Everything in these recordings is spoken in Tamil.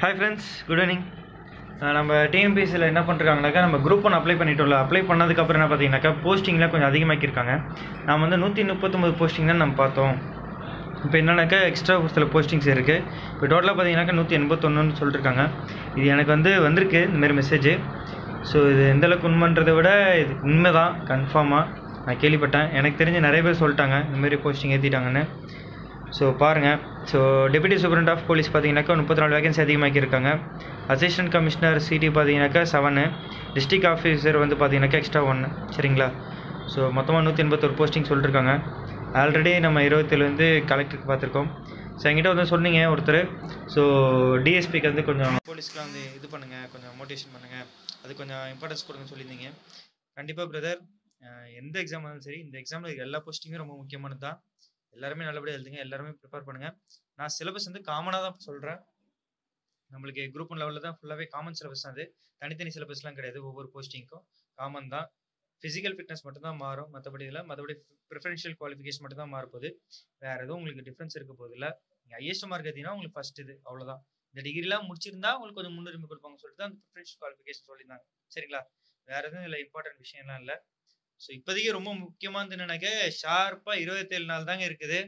ஹாய் ஃப்ரெண்ட்ஸ் குட் ஈவினிங் நம்ம டிஎன்பிஎஸ்சியில் என்ன பண்ணுறாங்கனாக்கா நம்ம குரூப் ஒன் அப்ளை பண்ணிட்டோம்ல. அப்ளை பண்ணதுக்கப்புறம் என்ன பார்த்தீங்கன்னாக்கா போஸ்டிங்லாம் கொஞ்சம் அதிகமாக்கியிருக்காங்க. நம்ம வந்து நூற்றி முப்பத்தொம்பது போஸ்டிங் தான் நம்ம பார்த்தோம். இப்போ என்னன்னாக்கா எக்ஸ்ட்ரா சில போஸ்டிங்ஸ் இருக்குது இப்போ டோட்டலாக பார்த்தீங்கன்னாக்கா நூற்றி எண்பத்தொன்னுன்னு சொல்லிட்டுருக்காங்க இது எனக்கு வந்து வந்திருக்கு இந்தமாரி மெசேஜ் ஸோ இது எந்தளவுக்கு உண்மைன்றதை விட இது உண்மை தான் கன்ஃபார்மாக நான் கேள்விப்பட்டேன். எனக்கு தெரிஞ்ச நிறைய பேர் சொல்லிட்டாங்க இந்தமாரி போஸ்டிங் ஏற்றிட்டாங்கன்னு ஸோ பாருங்கள் so deputy superintendent of police பார்த்தீங்கன்னாக்கா முப்பத்தி நாலு வேகன்சி அதிகமாக்கியிருக்காங்க அசிஸ்டன்ட் கமிஷனர் சிடி பார்த்தீங்கன்னாக்கா செவனு டிஸ்ட்ரிக்ட் ஆஃபீஸர் வந்து பார்த்தீங்கன்னாக்கா எக்ஸ்ட்ரா ஒன்று சரிங்களா? ஸோ மொத்தமாக நூற்றி எண்பத்தொரு போஸ்டிங் சொல்லியிருக்காங்க ஆல்ரெடி நம்ம இருபத்தேழு வந்து கலெக்டருக்கு பார்த்துருக்கோம். ஸோ என்கிட்ட வந்து சொன்னீங்க ஒருத்தர். ஸோ டிஎஸ்பிக்கு வந்து கொஞ்சம் போலீஸ்க்குலாம் வந்து இது பண்ணுங்கள் கொஞ்சம் மோட்டிவேஷன் பண்ணுங்கள் அது கொஞ்சம் இம்பார்ட்டன்ஸ் கொடுங்கன்னு சொல்லியிருந்தீங்க. கண்டிப்பாக பிரதர் எந்த எக்ஸாம் இருந்தாலும் சரி இந்த எக்ஸாமில் எல்லா போஸ்டிங்குமே ரொம்ப முக்கியமானது தான் எல்லாருமே நல்லபடியாக எழுதுங்க எல்லாருமே ப்ரிப்பேர் பண்ணுங்கள் நான் சிலபஸ் வந்து காமனாக தான் சொல்கிறேன் நம்மளுக்கு குரூப் ஒன் லெவலில் தான் ஃபுல்லாகவே காமன் சிலபஸ் தான் அது. தனித்தனி சிலபஸ்லாம் கிடையாது ஒவ்வொரு போஸ்டிங்க்கும் காமன் தான். ஃபிசிக்கல் ஃபிட்னஸ் மட்டும் தான் மாறும் மற்றபடி இதில் மற்றபடி ப்ரிஃபரன்ஷியல் குவாலிஃபிகேஷன் மட்டும் தான் மாறப்போகுது. வேறு எதுவும் உங்களுக்கு டிஃப்ரென்ஸ் இருக்க போகுது இல்லை. நீங்கள் ஹையஸ்ட் மார்க் எடுத்தீங்கன்னா உங்களுக்கு ஃபஸ்ட் இது அவ்வளோதான் இந்த டிகிரிலாம் முடிச்சிருந்தா உங்களுக்கு கொஞ்சம் முன்னுரிமை கொடுப்பாங்க சொல்லிட்டு தான் அந்த ப்ரிஃபரன்ஷியல் குவாலிஃபிகேஷன் சொல்லியிருந்தாங்க. சரிங்களா? வேறு எதுவும் இதில் இம்பார்ட்டன்ட் விஷயம்லாம் இல்லை. ஸோ இப்போதைக்கு ரொம்ப முக்கியமானது என்னன்னாக்க ஷார்ப்பாக இருபத்தேழு நாள் தாங்க இருக்குது.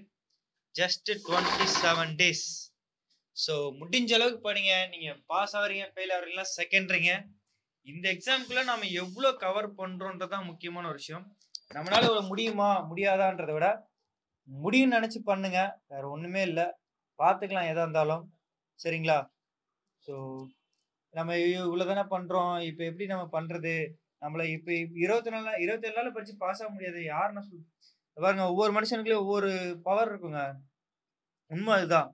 Just twenty seven days so முடிஞ்ச அளவுக்கு படிங்க. நீங்கள் பாஸ் ஆகிறீங்க ஃபெயில் ஆகிறீங்களா செகண்ட்ரிங்க இந்த எக்ஸாமுக்குள்ள நம்ம எவ்வளோ கவர் பண்ணுறோன்றது தான் முக்கியமான ஒரு விஷயம். நம்மளால இவ்வளோ முடியுமா முடியாதான்றத விட முடியும்னு நினச்சி பண்ணுங்க. வேற ஒன்றுமே இல்லை. பார்த்துக்கலாம் எதாக இருந்தாலும். சரிங்களா? ஸோ நம்ம இவ்வளோ தானே பண்ணுறோம் இப்போ எப்படி நம்ம பண்ணுறது நம்மளை இப்போ இருபத்தி நாலு இருபத்தேழு நாள் படிச்சு பாஸ் ஆக முடியாது. யாருன்னு சொல் பாருங்க ஒவ்வொரு மனுஷனுக்குள்ளே ஒவ்வொரு பவர் இருக்குங்க. உண்மை அதுதான்.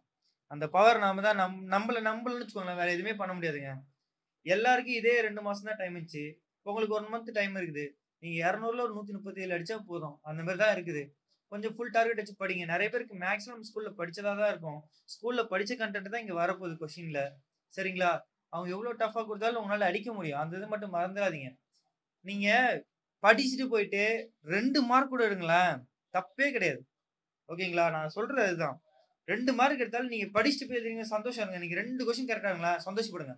அந்த பவர் நாம தான் நம் நம்மள நம்பலன்னு வச்சுக்கோங்களேன். வேற எதுவுமே பண்ண முடியாதுங்க. எல்லாருக்கும் இதே ரெண்டு மாசம் தான் டைம் இருந்துச்சு. உங்களுக்கு ஒன் மந்த் டைம் இருக்குது. நீங்க இரநூறுல ஒரு நூத்தி முப்பத்தி ஏழு அடிச்சா போதும். அந்த மாதிரி தான் இருக்குது. கொஞ்சம் ஃபுல் டார்கெட் வச்சு படிங்க. நிறைய பேருக்கு மேக்ஸிமம் ஸ்கூல்ல படிச்சதா தான் இருக்கும். ஸ்கூல்ல படிச்ச கண்டென்ட் தான் இங்க வரப்போகுது கொஸ்டின்ல சரிங்களா? அவங்க எவ்வளவு டஃபா கொடுத்தாலும் உங்களால அடிக்க முடியும். அந்த இது மட்டும் மறந்துடாதீங்க. நீங்க படிச்சுட்டு போயிட்டு ரெண்டு மார்க் கூட எடுங்களேன். தப்பே கிடையாது. ஓகேங்களா நான் சொல்றது அதுதான். ரெண்டு மார்க் எடுத்தாலும் நீங்க படிச்சுட்டு போயிருந்தீங்க சந்தோஷம் இருங்க நீங்க ரெண்டு கொஸ்டின் கரெக்டாங்களா சந்தோஷப்படுங்க.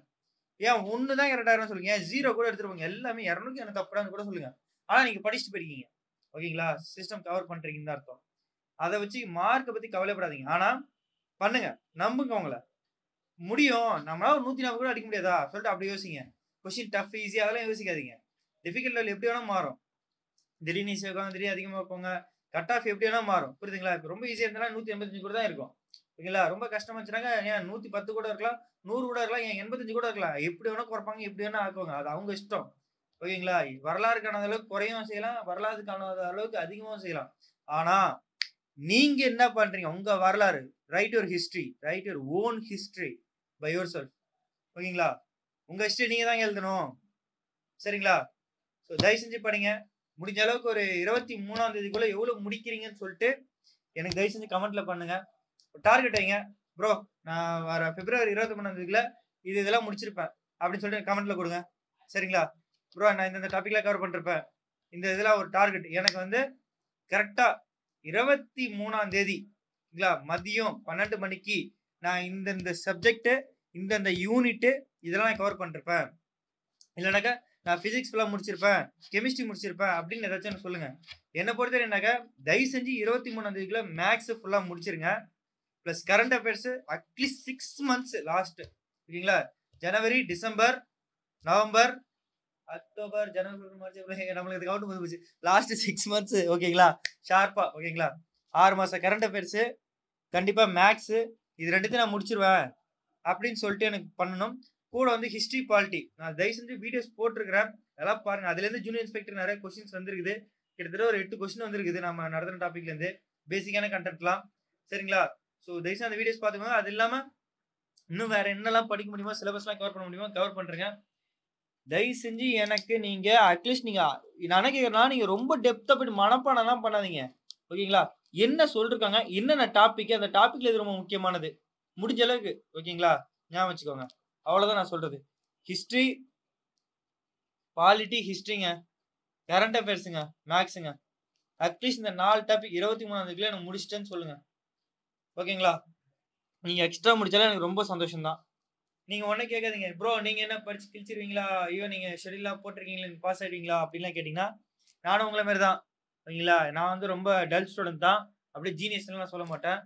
ஏன் ஒன்று தான் கரெக்டாக சொல்லுங்க. ஏன் ஜீரோ கூட எடுத்துருவாங்க எல்லாமே இரநூறுக்கு எனக்கு தப்புடான்னு கூட சொல்லுங்க. ஆனால் நீங்கள் படிச்சுட்டு போயிருக்கீங்க ஓகேங்களா சிஸ்டம் கவர் பண்ணுறீங்கன்னு தான் அர்த்தம். அதை வச்சு மார்க்கை பற்றி கவலைப்படாதீங்க. ஆனால் பண்ணுங்க. நம்புங்க அவங்கள. முடியும். நம்மளால ஒரு நூற்றி நாற்பது கூட அடிக்க முடியாதா? சொல்லிட்டு அப்படி யோசிங்க. கொஸ்டின் டஃப் ஈஸி அதெல்லாம் யோசிக்காதீங்க. டிஃபிகல்ட் லெவல் எப்படி வேணா மாறும். திடீர்னு ஈஸியாக வைப்பாங்க திடீர் அதிகமாக வைப்பாங்க. கட் ஆஃப் எப்படி வேணால் மாறும். புரியுதுங்களா? இப்போ ரொம்ப ஈஸியாக இருந்தாலும் நூற்றி எண்பத்தஞ்சு கூட தான் இருக்கும். ஓகேங்களா ரொம்ப கஷ்டமா இருந்துச்சுனாங்க ஏன் நூற்றி பத்து கூட இருக்கலாம் நூறு கூட இருக்கலாம் ஏன் எண்பத்தஞ்சு கூட இருக்கலாம். எப்படி வேணா குறைப்பாங்க எப்படி வேணா ஆக்குவாங்க. அது அவங்க இஷ்டம். ஓகேங்களா? வரலாறு காணாத அளவுக்கு குறையவும் செய்யலாம் வரலாறு காணாத அளவுக்கு அதிகமாகவும் செய்யலாம். ஆனா நீங்க என்ன பண்றீங்க? உங்க வரலாறு write your history write your own history by your self ஓகேங்களா? உங்க ஹிஸ்டரி நீங்க தான் எழுதணும். சரிங்களா? ஸோ தயவு செஞ்சு படிங்க. முடிஞ்ச அளவுக்கு ஒரு இருபத்தி மூணாம் தேதிக்குள்ள எவ்வளவு முடிக்கிறீங்கன்னு சொல்லிட்டு எனக்கு தயவு செஞ்சு கமெண்ட்ல பண்ணுங்க. டார்கெட் வைங்க. ப்ரோ நான் வர பிப்ரவரி இருபத்தி மூணாம் தேதிக்குள்ள இது இதெல்லாம் முடிச்சிருப்பேன். அப்படின்னு சொல்லிட்டு கமெண்ட்ல கொடுங்க. சரிங்களா? ப்ரோ நான் இந்தந்த டாபிக்ல கவர் பண்ணிருப்பேன். இந்த இதெல்லாம் ஒரு டார்கெட் எனக்கு வந்து கரெக்டா இருபத்தி மூணாம் தேதிங்களா மதியம் பன்னெண்டு மணிக்கு நான் இந்தந்த சப்ஜெக்டு இந்தந்த யூனிட்டு இதெல்லாம் நான் கவர் பண்ணிருப்பேன். இல்லைனாக்கா நான் ஃபிசிக்ஸ் ஃபுல்லாக முடிச்சிருப்பேன் கெமிஸ்ட்ரி முடிச்சிருப்பேன் அப்படின்னு ஏதாச்சும் சொல்லுங்கள் சொல்லுங்க. என்னை பொறுத்தவரை என்னாக்கா தயவு செஞ்சு இருபத்தி மூணாம் தேதிக்குள்ள மேக்ஸ் ஃபுல்லாக முடிச்சிருங்க. Plus current affairs at least six months last ஓகேங்களா? ஜனவரி டிசம்பர் நவம்பர் அக்டோபர் ஜனவரி மார்ச் நம்மளுக்கு இது கவுண்ட் போச்சு. லாஸ்ட் சிக்ஸ் மந்த்ஸ் ஓகேங்களா? ஷார்ப்பா ஓகேங்களா? ஆறு மாசம் கரண்ட் அஃபேர்ஸ் கண்டிப்பாக மேக்ஸு இது ரெண்டுத்தையும் நான் முடிச்சிருவேன் அப்படின்னு சொல்லிட்டு எனக்கு பண்ணணும். கூட வந்து ஹிஸ்ட்ரி பாலிட்டி நான் தயவு செஞ்சு வீடியோஸ் போட்டிருக்கிறேன். அதெல்லாம் பாருங்க. அதுல இருந்து ஜூனியர் இன்ஸ்பெக்டர் நிறைய கொஸ்டின்ஸ் வந்திருக்குது. கிட்டத்தட்ட ஒரு எட்டு கொஸ்டின் வந்திருக்குது. நம்ம நடத்துன டாபிக்ல இருந்து. பேசிக்கான கண்டென்ட்லாம் சரிங்களா? ஸோ தயவுசெய்து அந்த வீடியோஸ் பார்த்துக்கோங்க. அது இல்லாமல் இன்னும் வேற என்னெல்லாம் படிக்க முடியுமோ சிலபஸ்லாம் கவர் பண்ண முடியுமோ கவர் பண்ணுறேங்க தயவு செஞ்சு எனக்கு நீங்கள் அட்லீஸ்ட் நீங்கள் நான் கேட்குறேன்னா நீங்கள் ரொம்ப டெப்த்தாக போயிட்டு மனப்பாடம்லாம் பண்ணாதீங்க. ஓகேங்களா? என்ன சொல்லிருக்காங்க? என்னென்ன டாபிக் அந்த டாபிக்ல இது ரொம்ப முக்கியமானது? முடிஞ்ச அளவுக்கு. ஓகேங்களா? ஞாபகம் வச்சுக்கோங்க. அவ்வளோதான் நான் சொல்கிறது ஹிஸ்ட்ரி பாலிட்டி ஹிஸ்ட்ரிங்க கரண்ட் அஃபேர்ஸுங்க மேக்ஸுங்க அட்லீஸ்ட் இந்த நாலு டாபிக் இருபத்தி மூணாம் எனக்கு முடிச்சிட்டேன்னு சொல்லுங்க. ஓகேங்களா நீங்கள் எக்ஸ்ட்ரா முடிச்சாலும் எனக்கு ரொம்ப சந்தோஷம் தான் நீங்க கேட்காதீங்க. ப்ரோ நீங்கள் என்ன படிச்சு கிழிச்சிருவீங்களா? ஐயோ நீங்கள் ஷெடியூலாக போட்டிருக்கீங்களா? பாஸ் ஆகிடுவீங்களா அப்படின்லாம் கேட்டிங்கன்னா நானும் உங்களை மாதிரி தான் ஓகேங்களா நான் வந்து ரொம்ப டல் ஸ்டூடெண்ட் தான். அப்படியே ஜீனியஸ்லாம் சொல்ல மாட்டேன்.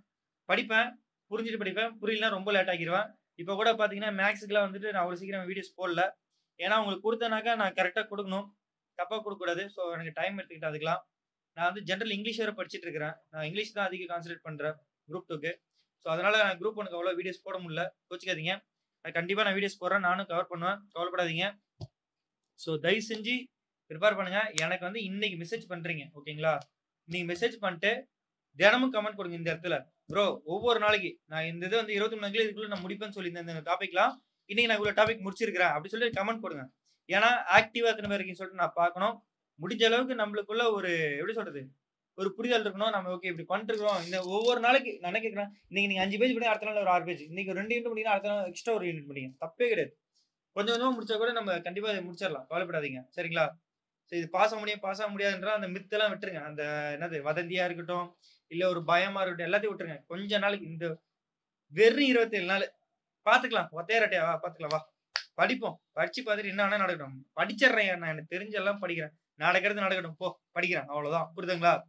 படிப்பேன் புரிஞ்சுட்டு படிப்பேன். புரியலனா ரொம்ப லேட் ஆகிடுவேன் இப்போ கூட பார்த்தீங்கன்னா மேக்ஸுக்குலாம் வந்துட்டு நான் அவ்வளோ சீக்கிரம் வீடியோஸ் போடல. ஏன்னா உங்களுக்கு கொடுத்தனாக்கா நான் கரெக்டாக கொடுக்கணும். தப்பாக கொடுக்கக்கூடாது. ஸோ எனக்கு டைம் எடுத்துக்கிட்டு அதுக்கெலாம் நான் வந்து ஜென்ரல் இங்கிலீஷ் வேறு படிச்சுட்டு இருக்கிறேன். நான் இங்கிலீஷ் தான் அதிகம் கான்சன்ட்ரேட் பண்ணுறேன் குரூப் டூக்கு ஸோ அதனால் நான் குரூப் ஒனுக்கு அவ்வளோ வீடியோஸ் போட முடியல. கோச்சிக்காதீங்க. நான் கண்டிப்பாக நான் வீடியோஸ் போடுறேன். நானும் கவர் பண்ணுவேன். கவலைப்படாதீங்க. ஸோ தயவு செஞ்சு ப்ரிப்பேர் பண்ணுங்கள் எனக்கு வந்து இன்னைக்கு மெசேஜ் பண்ணுறீங்க ஓகேங்களா நீங்கள் மெசேஜ் பண்ணிட்டு தினமும் கமெண்ட் கொடுங்க இந்த இடத்துல. ப்ரோ ஒவ்வொரு நாளைக்கு நான் இந்த இது வந்து இருபத்தி மூணு இதுக்குள்ள நான் முடிப்பேன்னு சொல்லியிருந்தேன். இந்த டாபிக்லாம் இன்னைக்கு நான் இவ்வளோ டாபிக் முடிச்சிருக்கிறேன் அப்படி சொல்லி கமெண்ட் கொடுங்க. ஏன்னா ஆக்டிவா எத்தனை பேர் இருக்கீங்கன்னு சொல்லிட்டு நான் பார்க்கணும். முடிஞ்ச அளவுக்கு நம்மளுக்குள்ள ஒரு எப்படி சொல்றது? ஒரு புரிதல் இருக்கணும். நம்ம ஓகே இப்படி பண்ணிருக்கோம் இந்த ஒவ்வொரு நாளைக்கு நான் என்ன கேட்குறேன்? இன்னைக்கு நீங்க அஞ்சு பேஜ் பண்ணி அடுத்த நாள் ஒரு ஆறு பேஜ் இன்னைக்கு ரெண்டு யூனிட் பண்ணிங்கன்னா அடுத்த நாள் எக்ஸ்ட்ரா ஒரு யூனிட் பண்ணிங்க. தப்பே கிடையாது. கொஞ்சம் கொஞ்சமா முடிச்சா கூட நம்ம கண்டிப்பா முடிச்சிடலாம். கவலைப்படாதீங்க. சரிங்களா? இது பாச முடியும் பாச ஆக முடியாதுன்ற அந்த மித்தெல்லாம் விட்டுருங்க. அந்த என்னது வதந்தியா இருக்கட்டும் இல்ல ஒரு பயமா இருக்கட்டும் எல்லாத்தையும் விட்டுருங்க. கொஞ்ச நாளைக்கு இந்த வெறும் இருபத்தேழு நாள். பாத்துக்கலாம். ஒத்தையரட்டையா? வா பாத்துக்கலாம் வா. படிப்போம். படிச்சு பார்த்துட்டு என்ன வேணா நடக்கட்டும். படிச்சிடுறேன் நான்? எனக்கு தெரிஞ்செல்லாம் படிக்கிறேன். நடக்கிறது நடக்கட்டும். போ படிக்கிறேன். அவ்வளவுதான். புரியுதுங்களா?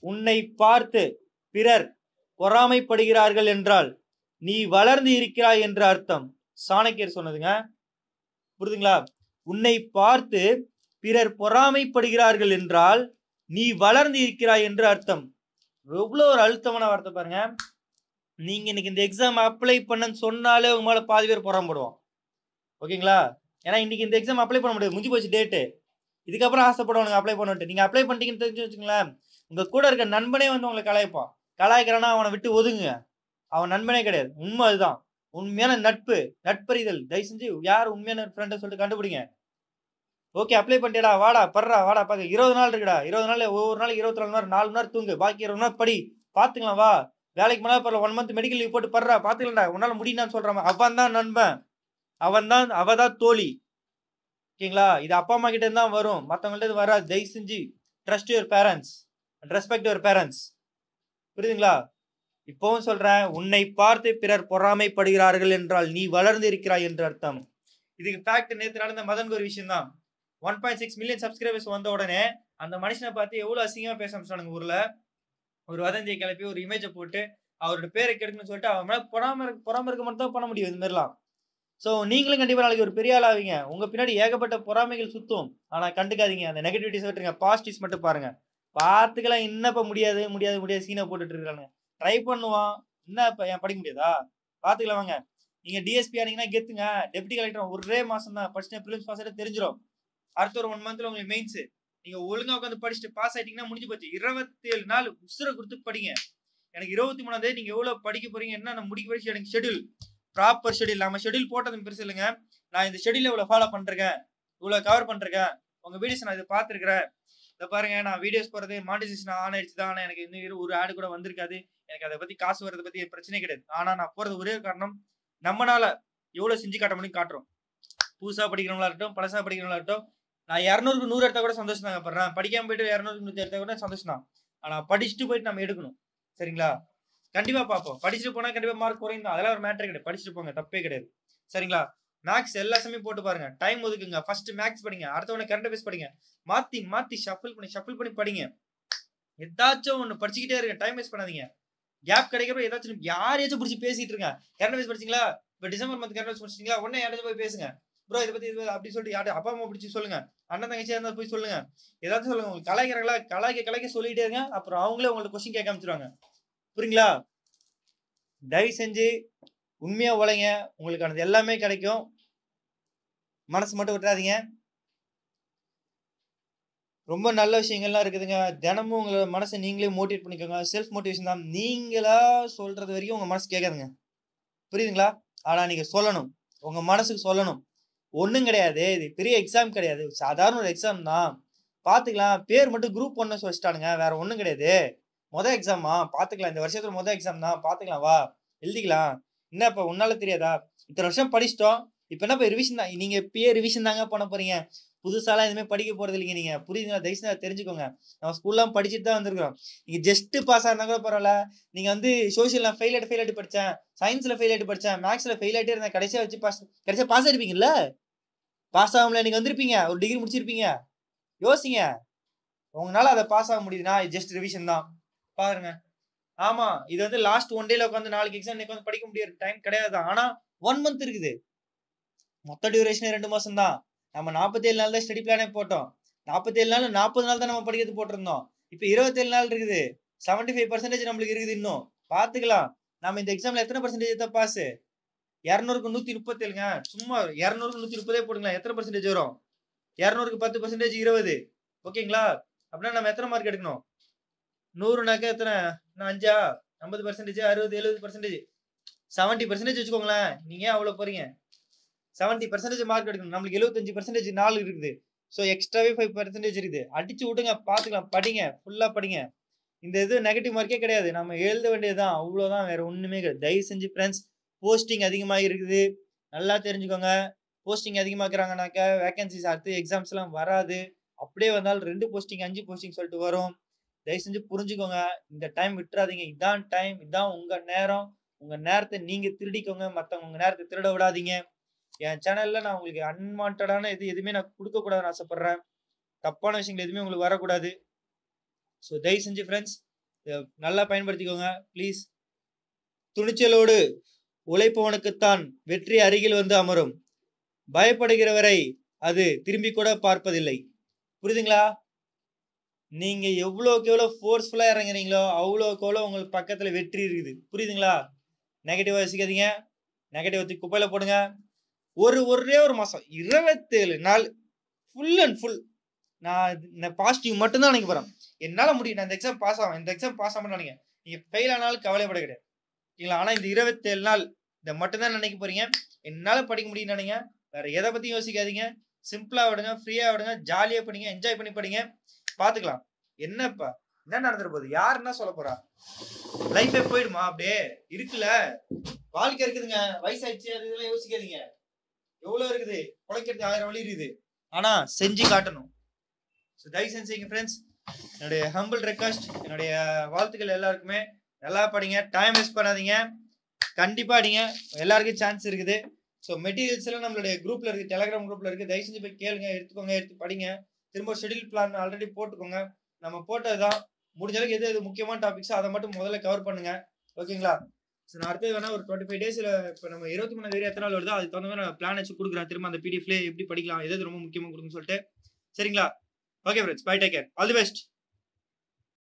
உன்னை பார்த்து பிறர் பொறாமைப்படுகிறார்கள் என்றால் நீ வளர்ந்து இருக்கிறாய் என்ற அர்த்தம். சாணக்கியர் சொன்னதுங்க. புரியுதுங்களா? உன்னை பார்த்து பிறர் பொறாமைப்படுகிறார்கள் என்றால் நீ வளர்ந்து இருக்கிறாய் என்று அர்த்தம். எவ்வளோ ஒரு அழுத்தமான வார்த்தை பாருங்க. நீங்கள் இன்னைக்கு இந்த எக்ஸாம் அப்ளை பண்ணன்னு சொன்னாலே உங்க மேலே பாதி பேர் பொறாமப்படுவோம் ஓகேங்களா? ஏன்னா இன்னைக்கு இந்த எக்ஸாம் அப்ளை பண்ண முடியாது. முடிஞ்சு போச்சு டேட்டு இதுக்கப்புறம் ஆசைப்படுவானுங்க அப்ளை பண்ணிட்டு நீங்கள் அப்ளை பண்ணிட்டீங்கன்னு தெரிஞ்சு வச்சுங்களேன் உங்கள் கூட இருக்க நண்பனே வந்து உங்களை கலாய்ப்பான். கலாய்க்கிறான்னா அவனை விட்டு ஒதுங்க அவன் நண்பனே கிடையாது. உண்மை அதுதான். உண்மையான நட்பு நட்பறிதல். தயவு செஞ்சு யார் உண்மையான ஃப்ரெண்டை சொல்லிட்டு கண்டுபிடிங்க. ஓகே அப்ளை பண்ணிட்டேடா வாடா படுறா வாடா பார்க்க இருபது நாள் இருக்குடா. இருபது நாள் ஒவ்வொரு நாள் இருபத்தி நாலு நாள் நாலு நாள் தூங்கு. பாக்கி இருபது நாள் படி. பார்த்துக்கலாம் வா. வேலைக்கு மேலே பரவாயில்ல ஒன் மந்த் மெடிக்கல் லீவ் போட்டு படுறா பார்த்துக்கலாம்டா உன்னால முடியும்னு சொல்கிறான் அவன் தான் நண்பன். அவன் தான் அவ தான் தோழி. ஓகேங்களா? இது அப்பா அம்மா கிட்ட தான் வரும். மற்றவங்கள்ட்ட இது வராது. தயவு செஞ்சு trust your parents respect your parents புரியுதுங்களா? இப்போவும் சொல்றேன் உன்னை பார்த்து பிறர் பொறாமைப்படுகிறார்கள் என்றால் நீ வளர்ந்து இருக்கிறாய் என்று அர்த்தம். இதுக்கு ஃபேக்ட் நேற்று நடந்த மதன் ஒரு விஷயம் தான் one point six million subscribers வந்த உடனே அந்த மனுஷனை பார்த்து எவ்வளோ அசிங்கமாக பேச ஆரம்பிச்சானுங்க ஊர்ல. ஒரு வதந்தியை கிளப்பி ஒரு இமேஜை போட்டு அவரோட பேரை கெடுக்கணும்னு சொல்லிட்டு அவன் மேலே பொறாம இருக்க பொறாம இருக்க மட்டும் தான் பண்ண முடியும் இது மாதிரிலாம். ஸோ நீங்களும் கண்டிப்பாக நாளைக்கு ஒரு பெரிய ஆள் ஆவீங்க. பின்னாடி ஏகப்பட்ட பொறாமைகள் சுத்தும். ஆனால் கண்டுக்காதீங்க. அந்த நெகட்டிவிட்டிஸ் விட்டுருங்க. பாசிட்டிவ்ஸ் மட்டும் பாருங்க. பார்த்துக்கலாம். என்னப்போ முடியாது முடியாது முடியாது சீனை போட்டுட்டு இருக்கானுங்க. ட்ரை பண்ணுவான். என்ன இப்போ ஏன் படிக்க முடியாதா? பார்த்துக்கலாம் வாங்க. நீங்கள் டிஎஸ்பி ஆனீங்கன்னா கெத்துங்க. டெப்டி கலெக்டர் ஒரே மாதம் தான் படிச்சுட்டு ப்ரிலிம்ஸ் பாஸ் தெரிஞ்சிடும் அடுத்த ஒரு ஒன் மந்த்ல உங்களுக்கு மெயின்ஸ் நீங்க ஒழுங்கா உட்காந்து படிச்சுட்டு பாஸ் ஆயிட்டீங்கன்னா முடிஞ்சு போச்சு. இருபத்தி ஏழு நாள் உசுர கொடுத்து படிங்க. எனக்கு இருபத்தி மூணாம் தேதி நீங்க எவ்வளவு படிக்க போறீங்க என்ன நான் முடிக்க படிச்சு எனக்கு ஷெடியூல் ப்ராப்பர் ஷெடியூல் நம்ம ஷெடியூல் போட்டது பெருசு இல்லைங்க. நான் இந்த ஷெடியூல் இவ்வளவு ஃபாலோ பண்றேன் இவ்வளவு கவர் பண்றேன் உங்க வீடியோஸ் நான் இதை பார்த்துருக்கிறேன். இதை பாருங்க நான் வீடியோஸ் போறது மானிட்டைசேஷன் ஆன் ஆயிடுச்சு தான். ஆனா எனக்கு இன்னும் ஒரு ஆடு கூட வந்திருக்காது. எனக்கு அதை பத்தி காசு வரதை பத்தி பிரச்சனை கிடையாது. ஆனா நான் போறது ஒரே காரணம் நம்மளால எவ்வளவு செஞ்சு காட்ட முடியும் காட்டுறோம். புதுசா படிக்கிறவங்களா இருக்கட்டும் பழசா படிக்கிறவங்களா இருக்கட்டும் நான் இரநூறுக்கு நூறு எடுத்தால் கூட சந்தோஷம் தாங்க படுறேன் படிக்காம போயிட்டு இரநூறுக்கு நூற்றி எடுத்தால் கூட சந்தோஷம் தான். ஆனால் படிச்சுட்டு போயிட்டு நம்ம எடுக்கணும். சரிங்களா? கண்டிப்பா பார்ப்போம். படிச்சுட்டு போனால் கண்டிப்பாக மார்க் குறையும் தான். அதெல்லாம் ஒரு மேட்டர் கிடையாது. படிச்சுட்டு போங்க தப்பே கிடையாது. சரிங்களா? மேக்ஸ் எல்லா சமயம் போட்டு பாருங்க. டைம் ஒதுக்குங்க. ஃபர்ஸ்ட் மேக்ஸ் படிங்க. அடுத்தவன கரண்ட் அஃபேர்ஸ் படிங்க. மாற்றி மாற்றி ஷஃபிள் பண்ணி ஷஃபிள் பண்ணி படிங்க. ஏதாச்சும் ஒன்று படிச்சுக்கிட்டே இருங்க. டைம் வேஸ்ட் பண்ணாதீங்க. கேப் கிடைக்கிறப்ப ஏதாச்சும் யாரையாச்சும் பிடிச்சி பேசிட்டு இருங்க. கரண்ட் அஃபேர்ஸ் படிச்சிங்களா? இப்போ டிசம்பர் மந்த் கரண்ட் அஃபேர்ஸ் படிச்சிங்களா? உடனே யாராச்சும் போய் பேசுங்க. ப்ரோ இதை பத்தி அப்படி சொல்லிட்டு யார்ட்டு அப்பா அம்மா பிடிச்சி சொல்லுங்க. அண்ணன் தங்கச்சியா இருந்தா போய் சொல்லுங்க. ஏதாவது சொல்லுங்க. உங்களுக்கு கலாய்க்கிறாங்களா? கலாய்க்க கலாய்க்க சொல்லிட்டே இருங்க. அப்புறம் அவங்களே உங்களுக்கு கொஸ்டின் கேட்க அமைச்சிருவாங்க புரியுங்களா? தயவு செஞ்சு உண்மையா உழைங்க. உங்களுக்கானது எல்லாமே கிடைக்கும். மனசு மட்டும் விட்டுறாதீங்க. ரொம்ப நல்ல விஷயங்கள்லாம் இருக்குதுங்க. தினமும் உங்களோட மனசை நீங்களே மோட்டிவேட் பண்ணிக்கோங்க. செல்ஃப் மோட்டிவேஷன் தான். நீங்களா சொல்றது வரைக்கும் உங்க மனசு கேட்காதுங்க. புரியுதுங்களா? ஆனா நீங்க சொல்லணும். உங்க மனசுக்கு சொல்லணும். ஒன்றும் கிடையாது. இது பெரிய எக்ஸாம் கிடையாது. சாதாரண ஒரு எக்ஸாம் தான். பார்த்துக்கலாம் பேர் மட்டும் குரூப் ஒன்று வச்சுட்டானுங்க வேற ஒன்றும் கிடையாது. மொதல் எக்ஸாமா பார்த்துக்கலாம் இந்த வருஷத்துல மொதல் எக்ஸாம் தான். பார்த்துக்கலாம் வா. எழுதிக்கலாம். என்ன இப்போ? உன்னால தெரியாதா? இத்தனை வருஷம் படிச்சிட்டோம். இப்போ என்ன இப்போ ரிவிஷன் தான்? நீங்கள் இப்பயே ரிவிஷன் தாங்க பண்ண போறீங்க. புதுசாலாம் எதுவுமே படிக்க போறது இல்லைங்க நீங்க. புரியுதுங்களா? தயவுசெய்து தெரிஞ்சுக்கோங்க. நம்ம ஸ்கூல்லாம் படிச்சுட்டு தான் வந்திருக்கிறோம். நீங்க ஜஸ்ட் பாஸ் ஆனா கூட பரவாயில்ல. நீங்க வந்து சோஷியலில் ஃபெயில் ஆகிட்டு ஃபெயில் ஆகிட்டு படிச்சேன். சயின்ஸ்ல ஃபெயில் ஆகிட்டு படிச்சேன். மேக்ஸ்ல ஃபெயில் ஆகிட்டே இருந்தேன். கடைசியாக வச்சு பாஸ் கடைசியாக பாஸ் ஆயிருப்பீங்களா பாஸ் ஆகாமல நீங்க வந்திருப்பீங்க. ஒரு டிகிரி முடிச்சிருப்பீங்க. யோசிங்க. உங்களால அதை பாஸ் ஆக முடியுதுன்னா ஜஸ்ட் ரிவிஷன் தான். பாருங்க. ஆமா இது வந்து லாஸ்ட் ஒன் டேல உட்காந்து நாளைக்கு எக்ஸாம் இன்னைக்கு வந்து படிக்க முடியாது. டைம் கிடையாது. ஆனா ஒன் மந்த் இருக்குது. மொத்த டியூரேஷன் ரெண்டு மாசம் தான். நம்ம நாற்பத்தேழு நாள் தான் ஸ்டடி பிளானே போட்டோம். நாற்பத்தேழு நாள் நாற்பது நாள் தான் நம்ம படிக்கிறது போட்டிருந்தோம். இப்போ இருபத்தேழு நாள் இருக்குது. செவன்டி ஃபைவ் பர்சன்டேஜ் நம்மளுக்கு இருக்குது இன்னும். பார்த்துக்கலாம். நம்ம இந்த எக்ஸாம்ல எத்தனை பர்சன்டேஜ் தான் பாஸ் இரநூறுக்கு நூத்தி முப்பத்தேழுங்க சும்மா இரநூறுக்கு நூத்தி முப்பதே போடுங்களா எத்தனை பர்சன்டேஜ் வரும்? இரநூறுக்கு பத்து பர்சன்டேஜ் இருபது. ஓகேங்களா? அப்படின்னா நம்ம எத்தனை மார்க் எடுக்கணும்? நூறுனாக்க எத்தனை? நான் அஞ்சா? ஐம்பது பர்சன்டேஜ் அறுபது எழுபது பர்சன்டேஜ் செவன்ட்டி பர்சன்டேஜ் வச்சுக்கோங்களேன். நீங்கள் ஏன் அவ்வளோ போறீங்க? செவன்ட்டி பர்சன்டேஜ் மார்க் எடுக்கணும். நம்மளுக்கு எழுபத்தஞ்சு பர்சன்டேஜ் நாலு இருக்குது. ஸோ எக்ஸ்ட்ராவே ஃபைவ் பர்சன்டேஜ் இருக்குது. அடிச்சு விட்டுங்க பார்த்துக்கலாம். படிங்க ஃபுல்லாக படிங்க. இந்த இது நெகட்டிவ் மார்க்கே கிடையாது. நம்ம எழுத வேண்டியது தான் அவ்வளோதான். வேறு ஒன்றுமே கிடையாது. தயவு செஞ்சு ஃப்ரெண்ட்ஸ் போஸ்டிங் அதிகமாக இருக்குது. நல்லா தெரிஞ்சுக்கோங்க. போஸ்டிங் அதிகமாக்குறாங்கனாக்க வேகன்சிஸ் அடுத்து எக்ஸாம்ஸ்லாம் வராது. அப்படியே வந்தாலும் ரெண்டு போஸ்டிங் அஞ்சு போஸ்டிங் சொல்லிட்டு வரும். தயவு செஞ்சு புரிஞ்சுக்கோங்க. இந்த டைம் விட்டுறாதீங்க. இதான் டைம் இதான் உங்கள் நேரம். உங்கள் நேரத்தை நீங்கள் திருடிக்கோங்க. மற்றவங்க உங்கள் நேரத்தை திருட விடாதீங்க. என் சேனலில் நான் உங்களுக்கு அன்வான்டான இது எதுவுமே நான் கொடுக்கக்கூடாதுன்னு ஆசைப்பட்றேன். தப்பான விஷயங்கள் எதுவுமே உங்களுக்கு வரக்கூடாது. ஸோ தயவு செஞ்சு ஃப்ரெண்ட்ஸ் நல்லா பயன்படுத்திக்கோங்க. ப்ளீஸ் துணிச்சலோடு. உழைப்பவனுக்குத்தான் வெற்றி அருகில் வந்து அமரும். பயப்படுகிறவரை அது திரும்பி கூட பார்ப்பதில்லை. புரியுதுங்களா? நீங்க எவ்வளோக்கு எவ்வளோ ஃபோர்ஸ்ஃபுல்லாக இறங்குறீங்களோ அவ்வளோக்கு எவ்வளோ உங்களுக்கு பக்கத்தில் வெற்றி இருக்குது. புரியுதுங்களா? நெகட்டிவா யோசிக்காதீங்க. நெகட்டிவ் குப்பையில போடுங்க. ஒரு ஒரே ஒரு மாதம் இருபத்தேழு நாள் ஃபுல் அண்ட் ஃபுல் நான் இந்த பாசிட்டிவ் மட்டும்தான் நினைக்க போகிறேன் என்னால் முடியும் நான் இந்த எக்ஸாம் பாஸ் ஆகும் இந்த எக்ஸாம் பாஸ் ஆகும் நினைங்க. நீங்கள் ஃபெயில் ஆனாலும் கவலைப்பட கிடையாது. இல்லைங்களா ஆனால் இந்த இருபத்தேழு நாள் இதை மட்டும்தான் நினைக்க போறீங்க. என்னால் படிக்க முடியும் நினைங்க. வேற எதை பற்றியும் யோசிக்காதீங்க. சிம்பிளாக விடுங்க ஃப்ரீயாக விடுங்க ஜாலியாக படிங்க என்ஜாய் பண்ணி படிங்க. பார்த்துக்கலாம் என்னப்பா? என்ன நடந்துட போகுது? யார் என்ன சொல்ல போறா? லைஃபே போயிடுமா? அப்படியே இருக்குல்ல. வாழ்க்கை இருக்குதுங்க. வயசாயிடுச்சு அது இதெல்லாம் யோசிக்காதீங்க. எவ்வளோ இருக்குது? குழைக்கிறது ஆயிரம் வழி இருக்குது. ஆனால் செஞ்சு காட்டணும். ஸோ தயவு செஞ்சு ஃப்ரெண்ட்ஸ் என்னுடைய ஹம்பிள் ரெக்வஸ்ட் என்னுடைய வாழ்த்துக்கள் எல்லாருக்குமே. நல்லா படிங்க. டைம் வேஸ்ட் பண்ணாதீங்க. கண்டிப்பாக அடிங்க. எல்லாருக்கும் சான்ஸ் இருக்குது. ஸோ மெட்டீரியல்ஸ்லாம் நம்மளுடைய குரூப்பில் இருக்குது டெலகிராம் குரூப்பில் இருக்குது தயவு செஞ்சு போய் கேளுங்க. எடுத்துக்கோங்க. எடுத்து படிங்க. திரும்ப ஷெடியூல் பிளான் ஆல்ரெடி போட்டுக்கோங்க. நம்ம போட்டதுதான். முடிஞ்ச அளவுக்கு எது எது முக்கியமான டாபிக்ஸோ அதை மட்டும் முதல்ல கவர் பண்ணுங்க. ஓகேங்களா? ஸோ நான் அடுத்தது வேணா ஒரு டுவெண்ட்டி ஃபைவ் டேஸில் இப்போ நம்ம இருபத்தி மூணு தேதி எத்தனை நாள் வருதோ அதுக்கு தகுந்த மாதிரி நான் பிளான் வச்சு கொடுக்குறேன். திரும்ப அந்த பிடிஎஃப்லேயே எப்படி படிக்கலாம் எது எது ரொம்ப முக்கியமாக கொடுக்குன்னு சொல்லிட்டு. சரிங்களா? Okay friends bye take care all the best